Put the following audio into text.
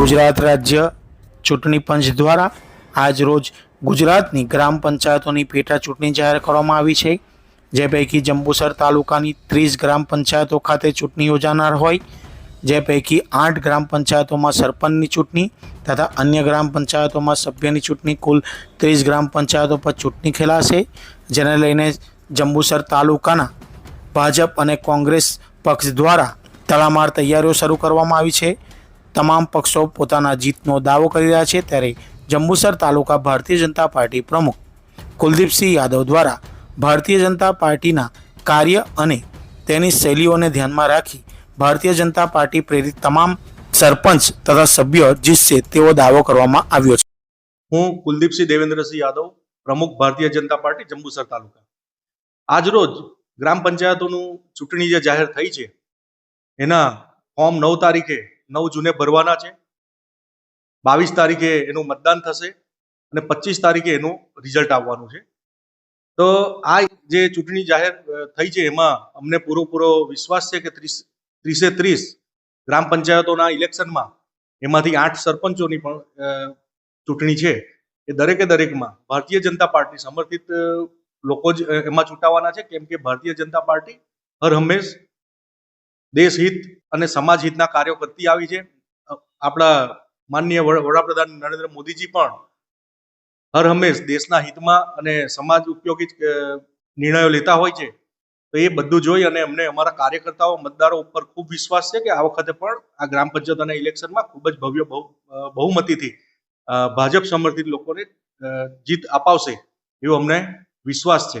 ગુજરાત રાજ્ય ચૂંટણી પંચ દ્વારા આજ રોજ ગુજરાતની ગ્રામ પંચાયતોની પેટા ચૂંટણી જાહેર કરવામાં આવી છે. જે પૈકી જંબુસર તાલુકાની ત્રીસ ગ્રામ પંચાયતો ખાતે ચૂંટણી યોજાનાર હોય. જે પૈકી આઠ ગ્રામ પંચાયતોમાં સરપંચની ચૂંટણી તથા અન્ય ગ્રામ પંચાયતોમાં સભ્યની ચૂંટણી કુલ ત્રીસ ગ્રામ પંચાયતો પર ચૂંટણી ખેલાશે. જેને લઈને જંબુસર તાલુકાના ભાજપ અને કોંગ્રેસ પક્ષ દ્વારા તડામાર તૈયારીઓ શરૂ કરવામાં આવી છે. તમામ પક્ષો પોતાના જીતનો દાવો કરી રહ્યા છે ત્યારે જંબુસર તાલુકા ભારતીય જનતા પાર્ટી પ્રમુખ કુલદીપસિંહ યાદવ દ્વારા ભારતીય જનતા પાર્ટીના કાર્ય અને તેની શૈલીઓને ધ્યાનમાં રાખી ભારતીય જનતા પાર્ટી પ્રેરિત તમામ સરપંચ તથા સભ્યો જીતશે તેવો દાવો કરવામાં આવ્યો છે. હું કુલદીપસિંહ દેવેન્દ્રસિંહ યાદવ, પ્રમુખ ભારતીય જનતા પાર્ટી, જંબુસર તાલુકા. આજરોજ ગ્રામ પંચાયતોનું ચૂંટણી જે જાહેર થઈ છે, એના ફોર્મ નવ તારીખે નવ જૂને ભરવાના છે. બાવીસ તારીખે એનું મતદાન થશે અને પચીસ તારીખે એનું રિઝલ્ટ આવવાનું છે. તો આ જે ચૂંટણી જાહેર થઈ છે એમાં અમને પૂરો વિશ્વાસ છે કે ત્રીસ, ત્રીસે ત્રીસ ગ્રામ પંચાયતોના ઇલેક્શનમાં એમાંથી આઠ સરપંચોની પણ ચૂંટણી છે. એ દરેકે દરેકમાં ભારતીય જનતા પાર્ટી સમર્થિત લોકો જ એમાં ચૂંટાવાના છે. કેમ કે ભારતીય જનતા પાર્ટી હર હંમેશ દેશ હિત અને સમાજ હિતના કાર્યો કરતી આવી છે. આપણા માનનીય વડાપ્રધાન નરેન્દ્ર મોદીજી પણ હર હંમેશ દેશના હિતમાં અને સમાજ ઉપયોગી નિર્ણયો લેતા હોય છે. તો એ બધું જોઈ અને અમને અમારા કાર્યકર્તાઓ, મતદારો ઉપર ખૂબ વિશ્વાસ છે કે આ વખતે પણ આ ગ્રામ પંચાયત અને ઇલેક્શનમાં ખૂબ જ ભવ્ય, બહુ બહુમતીથી ભાજપ સમર્થિત લોકોને જીત અપાવશે એવો અમને વિશ્વાસ છે.